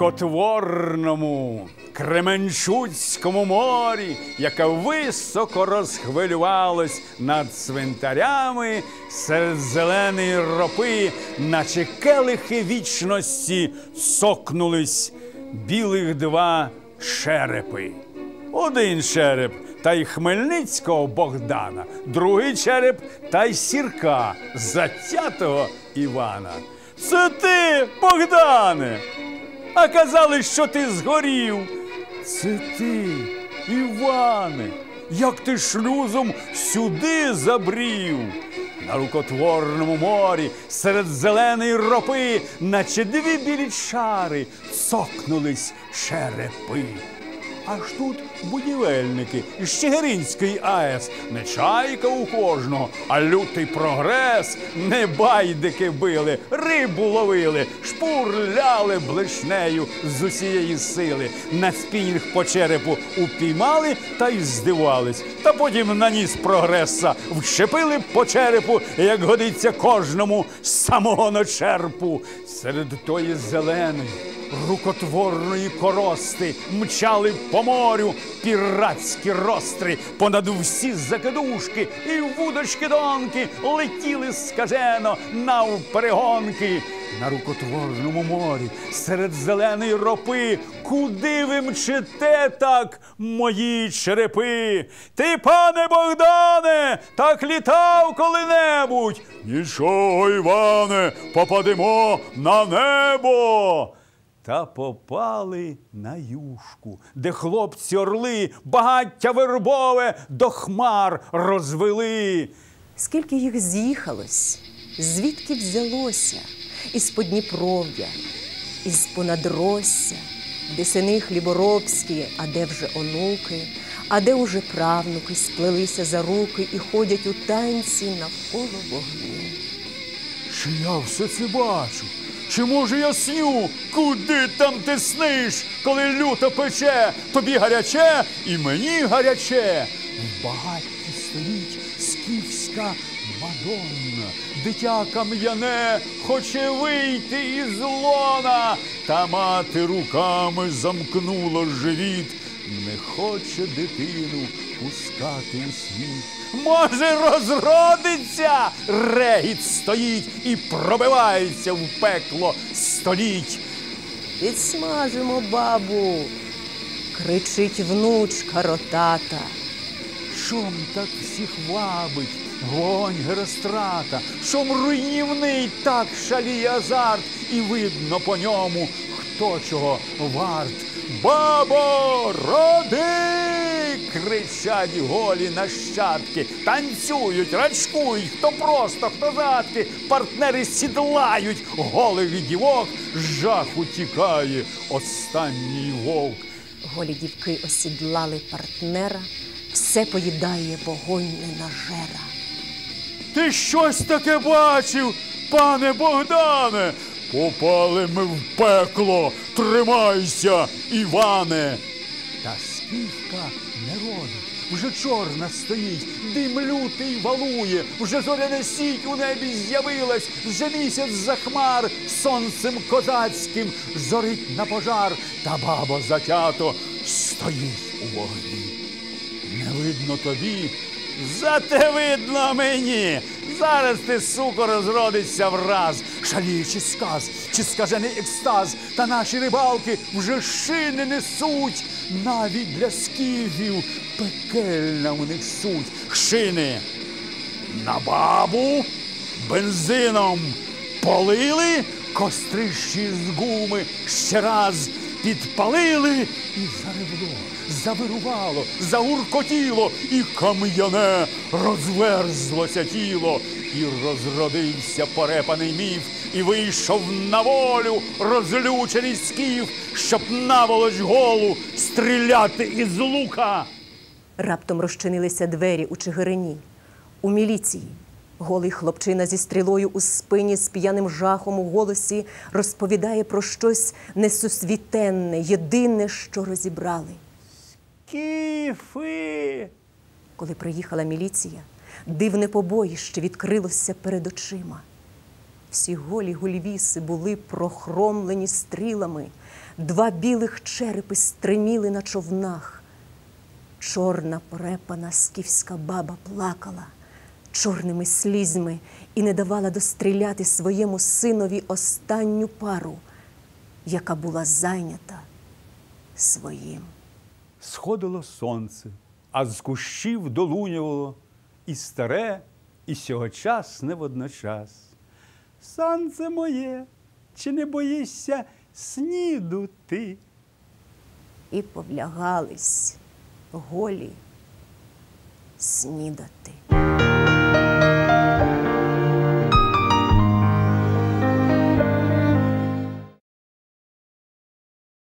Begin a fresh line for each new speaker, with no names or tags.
рукотворному Кременчуцькому морі, яке високо розхвилювалось над цвинтарями серед зеленої ропи, наче келихи вічності сокнулись білих два черепи. Один череп та й Хмельницького Богдана, другий череп та й сірка затятого Івана. Це ти, Богдане! А казали, що ти згорів. Це ти, Іване, як ти шлюзом сюди забрів. На рукотворному морі серед зеленої ропи, наче дві білі чари, цокнулись черепи. Аж тут будівельники із Чигиринської АЕС. Не чайка у кожного, а лютий прогрес. Не байдики били, рибу ловили, шпурляли блишнею з усієї сили. На спінінг по черепу упіймали та й здивались. Та потім на ніс прогреса вщепили по черепу, як годиться кожному з самого начерпу. Серед тої зеленої рукотворної корости мчали по морю піратські ростри, понад всі закидушки і вудочки донки летіли скажено навперегонки. На рукотворному морі серед зеленої ропи, куди ви мчите так, мої черепи? Ти, пане Богдане, так літав коли-небудь. Нічого, Іване, попадемо на небо. Та попали на юшку, де хлопці орли багаття вербове до хмар розвели.
Скільки їх з'їхалось, звідки взялося, із Подніпров'я, із понадросся, де сини хліборобські, а де вже онуки, а де уже правнуки сплелися за руки і ходять у танці навколо вогню.
Чи я все це бачу? Чи може я сню? Куди там ти сниш, коли люто пече, тобі гаряче і мені гаряче. В багатті стоїть скіфська Мадонна, дитя кам'яне хоче вийти із лона, та мати руками замкнула живіт, не хоче дитину пускати у світ. Може, розродиться, регіт стоїть і пробивається в пекло століть.
Підсмажимо бабу, кричить внучка ротата.
Шум так всіх вабить, вогонь Герострата, шум руйнівний так шаліє азарт, і видно по ньому, хто чого варт. Бабо, роди! Кричать голі нащадки, танцюють, рачкують, хто просто, хто задки, партнери сідлають голих дівок, жах утікає останній вовк.
Голі дівки осідлали партнера, все поїдає вогонь ненажера.
Ти щось таке бачив, пане Богдане? Попали ми в пекло, тримайся, Іване. Та скіфка не родить, вже чорна стоїть, дим лютий валує, вже зоряне сіть у небі з'явилась, вже місяць за хмар сонцем козацьким зорить на пожар, та баба затято стоїть у вогні. Не видно тобі, зате видно мені. Зараз ти, суко, розродишся враз, шаліючи сказ, чи скажений екстаз, та наші рибалки вже шини несуть. Навіть для скіфів пекельна у них суть. Шини на бабу бензином полили, кострищі з гуми ще раз підпалили і заревло, завирувало, загуркотіло, і кам'яне розверзлося тіло, і розродився порепаний міф, і вийшов на волю розлючений скіф, щоб наволоч голу стріляти із лука.
Раптом розчинилися двері у Чигирині, у міліції. Голий хлопчина зі стрілою у спині з п'яним жахом у голосі розповідає про щось несусвітенне, єдине, що розібрали.
Кіфи.
Коли приїхала міліція, дивне побоїще відкрилося перед очима. Всі голі гульвіси були прохромлені стрілами, два білих черепи стриміли на човнах. Чорна препана скіфська баба плакала чорними слізьми і не давала достріляти своєму синові останню пару, яка була зайнята своїм.
Сходило сонце, а з кущів долунювало і старе, і сьогочасне водночас. Сонце моє, чи не боїшся сніду ти?
І повлягались голі снідати.